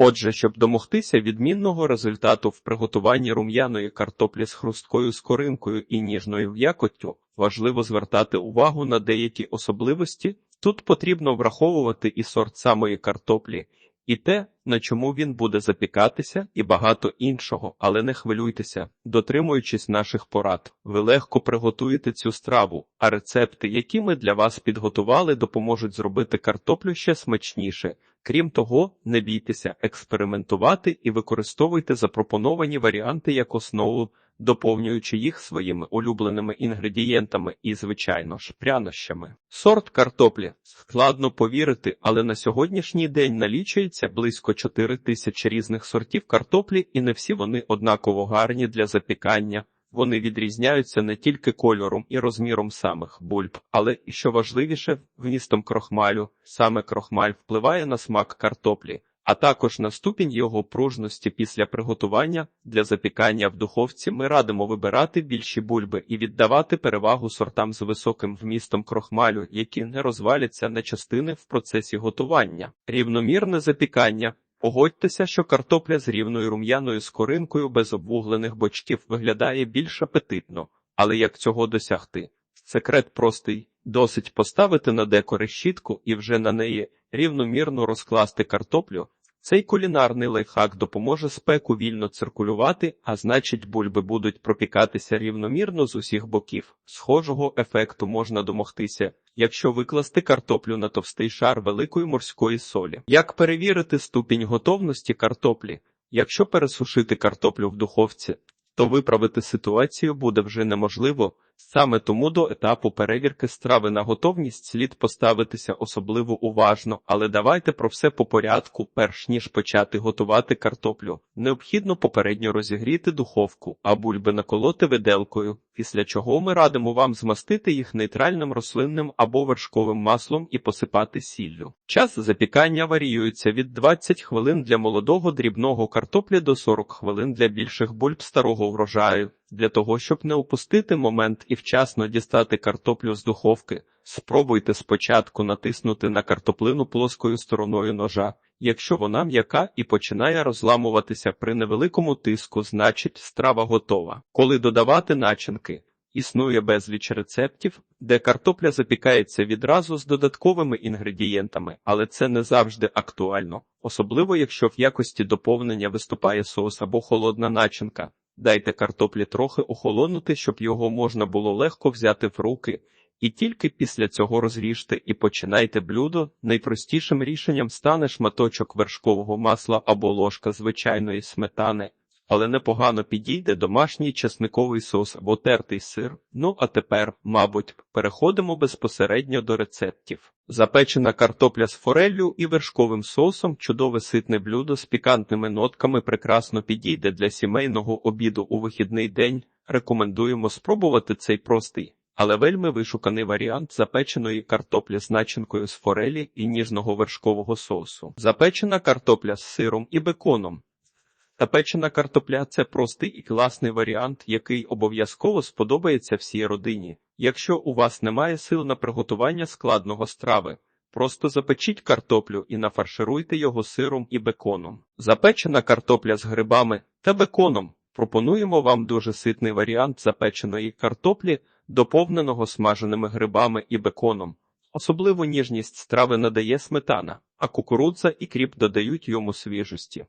Отже, щоб домогтися відмінного результату в приготуванні рум'яної картоплі з хрусткою скоринкою і ніжною в'якоттю, важливо звертати увагу на деякі особливості. Тут потрібно враховувати і сорт самої картоплі, і те, на чому він буде запікатися, і багато іншого, але не хвилюйтеся, дотримуючись наших порад, ви легко приготуєте цю страву, а рецепти, які ми для вас підготували, допоможуть зробити картоплю ще смачніше. Крім того, не бійтеся експериментувати і використовуйте запропоновані варіанти як основу, доповнюючи їх своїми улюбленими інгредієнтами і, звичайно ж, прянощами. Сорт картоплі складно повірити, але на сьогоднішній день налічується близько 4 тисячі різних сортів картоплі, і не всі вони однаково гарні для запікання. Вони відрізняються не тільки кольором і розміром самих бульб, але що важливіше, вмістом крохмалю. Саме крохмаль впливає на смак картоплі, а також на ступінь його пружності після приготування. Для запікання в духовці ми радимо вибирати більші бульби і віддавати перевагу сортам з високим вмістом крохмалю, які не розваляться на частини в процесі готування. Рівномірне запікання. Погодьтеся, що картопля з рівною рум'яною скоринкою без обвуглених бочків виглядає більш апетитно, але як цього досягти? Секрет простий: досить поставити на деко решітку і вже на неї рівномірно розкласти картоплю. Цей кулінарний лайфхак допоможе спеку вільно циркулювати, а значить, бульби будуть пропікатися рівномірно з усіх боків. Схожого ефекту можна домогтися, якщо викласти картоплю на товстий шар великої морської солі. Як перевірити ступінь готовності картоплі? Якщо пересушити картоплю в духовці, то виправити ситуацію буде вже неможливо. Саме тому до етапу перевірки страви на готовність слід поставитися особливо уважно, але давайте про все по порядку, перш ніж почати готувати картоплю. Необхідно попередньо розігріти духовку, а бульби наколоти виделкою, після чого ми радимо вам змастити їх нейтральним рослинним або вершковим маслом і посипати сіллю. Час запікання варіюється від 20 хвилин для молодого дрібного картоплі до 40 хвилин для більших бульб старого врожаю. Для того, щоб не упустити момент і вчасно дістати картоплю з духовки, спробуйте спочатку натиснути на картоплину плоскою стороною ножа. Якщо вона м'яка і починає розламуватися при невеликому тиску, значить страва готова. Коли додавати начинки, існує безліч рецептів, де картопля запікається відразу з додатковими інгредієнтами, але це не завжди актуально, особливо якщо в якості доповнення виступає соус або холодна начинка. Дайте картоплі трохи охолонути, щоб його можна було легко взяти в руки, і тільки після цього розріжте і починайте блюдо. Найпростішим рішенням стане шматочок вершкового масла або ложка звичайної сметани, але непогано підійде домашній чесниковий сос або тертий сир. Ну а тепер, мабуть, переходимо безпосередньо до рецептів. Запечена картопля з фореллю і вершковим соусом, чудове ситне блюдо з пікантними нотками прекрасно підійде для сімейного обіду у вихідний день. Рекомендуємо спробувати цей простий, але вельми вишуканий варіант запеченої картоплі з начинкою з форелі і ніжного вершкового соусу. Запечена картопля з сиром і беконом. Запечена картопля це простий і класний варіант, який обов'язково сподобається всій родині. Якщо у вас немає сил на приготування складного страви, просто запечіть картоплю і нафаршируйте його сиром і беконом. Запечена картопля з грибами та беконом. Пропонуємо вам дуже ситний варіант запеченої картоплі, доповненого смаженими грибами і беконом. Особливу ніжність страви надає сметана, а кукурудза і кріп додають йому свіжості.